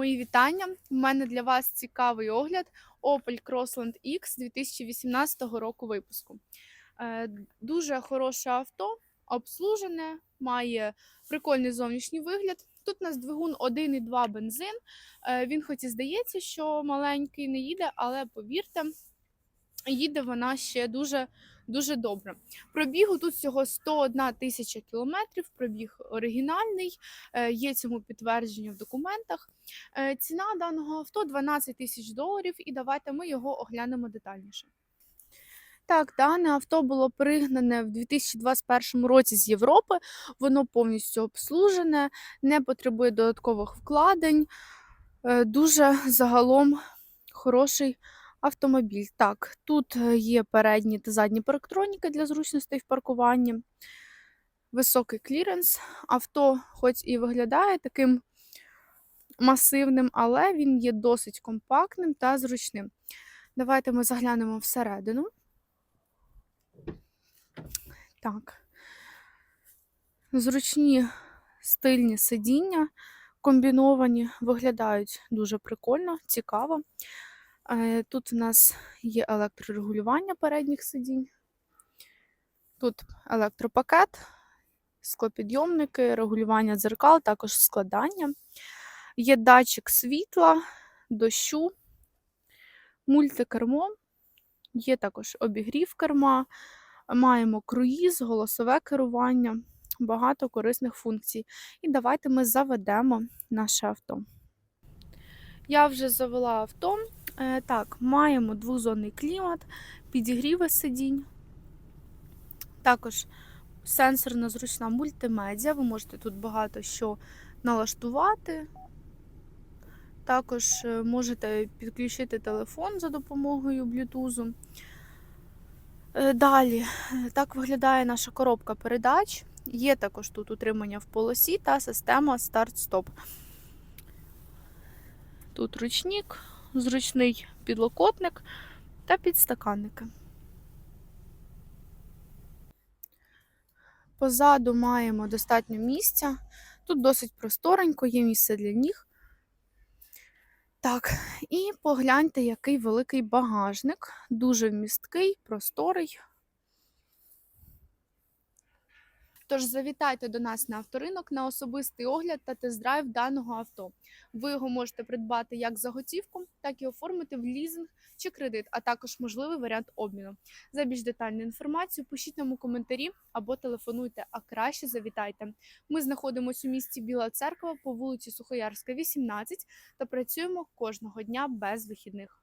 Мої вітання. У мене для вас цікавий огляд Opel Crossland X 2018 року випуску. Е, Дуже хороше авто, обслужене, має прикольний зовнішній вигляд. Тут у нас двигун 1,2 бензин. Е, Він, хоч і здається, що маленький не їде, але повірте, їде вона ще дуже. Дуже добре. Пробігу тут всього 101 тисяча кілометрів. Пробіг оригінальний, е, є цьому підтвердження в документах. Е, Ціна даного авто 12 тисяч доларів, і давайте ми його оглянемо детальніше. Так, дане авто було пригнане в 2021 році з Європи. Воно повністю обслужене, не потребує додаткових вкладень. Е, Дуже загалом хороший автомобіль. Так, тут е, є передні та задні парктроніки для зручностей в паркуванні. Високий кліренс. Авто, хоч і виглядає таким масивним, але він є досить компактним та зручним. Давайте ми заглянемо всередину. Так. Зручні стильні сидіння, комбіновані, виглядають дуже прикольно, цікаво. Е, Тут у нас є електрорегулювання передніх сидінь. Тут електропакет, склопідйомники, регулювання дзеркал, також складання. Є датчик світла, дощу, мультикермо, є також обігрів керма, маємо круїз, голосове керування, багато корисних функцій. І давайте ми заведемо наше авто. Я вже завела авто. Е, Так, маємо двозонний клімат, підігріви сидінь. Також сенсорна зручна мультимедіа. Ви можете тут багато що налаштувати. Також е, можете підключити телефон за допомогою Bluetooth. Е, Далі, так виглядає наша коробка передач. Є також тут утримання в полосі та система старт-стоп. Тут ручник, зручний підлокотник та підстаканники. Позаду маємо достатньо місця. Тут досить просторенько, є місце для ніг. Так, і погляньте, який великий багажник. Дуже вмісткий, просторий. Тож завітайте до нас на авторинок на особистий огляд та тест-драйв даного авто. Ви його можете придбати як за готівку, так і оформити в лізинг чи кредит, а також можливий варіант обміну. За більш детальну інформацію пишіть нам у коментарі або телефонуйте, а краще завітайте. Ми знаходимося у місті Біла Церква по вулиці Сухоярська, 18 та працюємо кожного дня без вихідних.